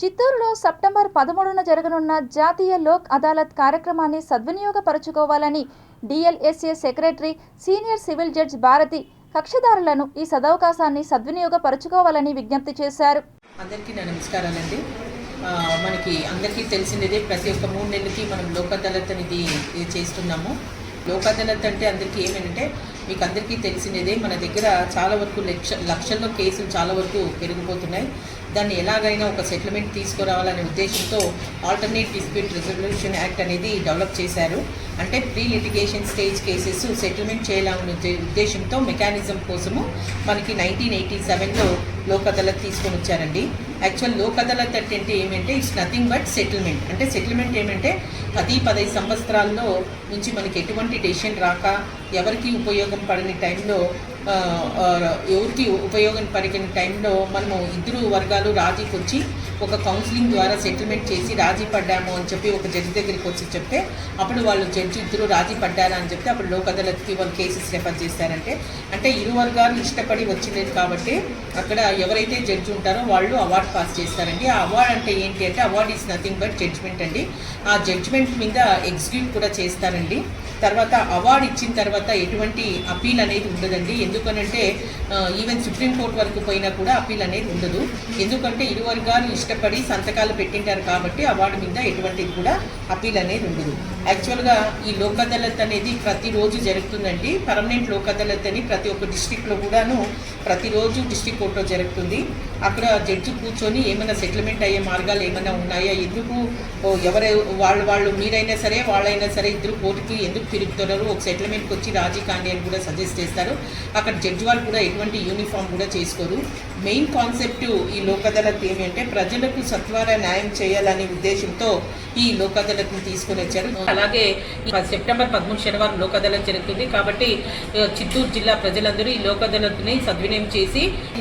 చిత్తూరులో సెప్టెంబర్ పదమూడున జరగనున్న జాతీయ లోక్ అదాలత్ కార్యక్రమాన్ని సద్వినియోగపరచుకోవాలని DLSA secretary senior civil judge Bharati కక్షదారులను ఈ సదవకాశాన్ని సద్వినియోగపరచుకోవాలని విజ్ఞప్తి చేశారు. అందరికీ నా నమస్కారాలండి. మనకి అందరికీ తెలిసినదే ప్రతి ఒక్క మూడు నెలలకి మనం లోక్ అదాలత్ అనేది చేస్తున్నాము. లోక్ అదాలత్ అంటే అందరికీ ఏమేంటంటే మీకు అందరికీ తెలిసినదే మన దగ్గర చాలా వరకు లక్ష లక్షల్లో కేసులు చాలా వరకు పెరిగిపోతున్నాయి. దాన్ని ఎలాగైనా ఒక సెటిల్మెంట్ తీసుకురావాలనే ఉద్దేశంతో ఆల్టర్నేట్ డిస్ప్యూట్ రిజల్యూషన్ యాక్ట్ అనేది డెవలప్ చేశారు. అంటే pre litigation stage cases settlement చేయాలనే ఉద్దేశంతో మెకానిజం కోసము మనకి నైన్టీన్ ఎయిటీ సెవెన్లో లోక్ అదాలత్ తీసుకొని వచ్చారండి యాక్చువల్ లోక్ అదాలత్ అంటే ఏమంటే ఇట్స్ నథింగ్ బట్ సెటిల్మెంట్ అంటే సెటిల్మెంట్ ఏమంటే పది పదహైదు సంవత్సరాల్లో నుంచి మనకి ఎటువంటి డెసిషన్ రాక ఎవరికి ఉపయోగం పడని టైంలో ఎవరికి ఉపయోగం టైంలో మనము ఇద్దరు వర్గాలు రాజీకి వచ్చి ఒక కౌన్సిలింగ్ ద్వారా సెటిల్మెంట్ చేసి రాజీ పడ్డాము అని చెప్పి ఒక జడ్జి దగ్గరికి వచ్చి చెప్తే అప్పుడు వాళ్ళు జడ్జి ఇద్దరు రాజీ పడ్డారా అని చెప్తే అప్పుడు లోక్ అదాలత్కి వాళ్ళు కేసెస్ రెఫర్ చేస్తారంటే. అంటే ఇరు వర్గాలు ఇష్టపడి వచ్చింది కాబట్టి అక్కడ ఎవరైతే జడ్జి ఉంటారో వాళ్ళు అవార్డు పాస్ చేస్తారండి. ఆ అవార్డు అంటే ఏంటి అంటే award is nothing but judgement అండి. ఆ జడ్జ్మెంట్ మీద ఎగ్జిక్యూట్ కూడా చేస్తారండి. తర్వాత అవార్డు ఇచ్చిన తర్వాత ఎటువంటి అపీల్ అనేది ఉండదండి. ఎందుకనంటే ఈవెన్ సుప్రీంకోర్టు వరకు పోయినా కూడా అపీల్ అనేది ఉండదు. ఎందుకంటే ఇరు వర్గాలు ఇష్టపడి సంతకాలు పెట్టింటారు కాబట్టి అవార్డు మీద ఎటువంటి కూడా అపీల్ అనేది ఉండదు. యాక్చువల్గా ఈ లోక్ అదాలత్ అనేది ప్రతిరోజు జరుగుతుందండి. పర్మనెంట్ లోక్ అదాలత్ అని ప్రతి ఒక్క డిస్టిక్లో కూడాను ప్రతిరోజు డిస్టిక్ కోర్టులో జరుగుతుంది. అక్కడ జడ్జి కూర్చొని ఏమైనా సెటిల్మెంట్ అయ్యే మార్గాలు ఏమైనా ఉన్నాయా? ఎందుకు ఎవరు వాళ్ళు వాళ్ళు మీరైనా సరే వాళ్ళైనా సరే ఇద్దరు కోర్టుకి ఎందుకు తిరుగుతున్నారు? ఒక సెటిల్మెంట్కి వచ్చి రాజీ కాండి అని కూడా సజెస్ట్ చేస్తారు. అక్కడ జడ్జి వాళ్ళు కూడా ఎటువంటి యూనిఫామ్ కూడా చేసుకోరు. మెయిన్ కాన్సెప్ట్ ఈ లోక్ అదాలత్ ప్రజలకు సత్వర న్యాయం చేయాలనే ఉద్దేశంతో ఈ లోక్ అదాలత్ని తీసుకొని వచ్చారు. అలాగే సెప్టెంబర్ పదమూడు శనివారం లోక్ అదాలత్ జరుగుతుంది కాబట్టి చిత్తూరు జిల్లా ప్రజలందరూ ఈ లోక్ అదాలత్ని సద్వినియోగం చేసి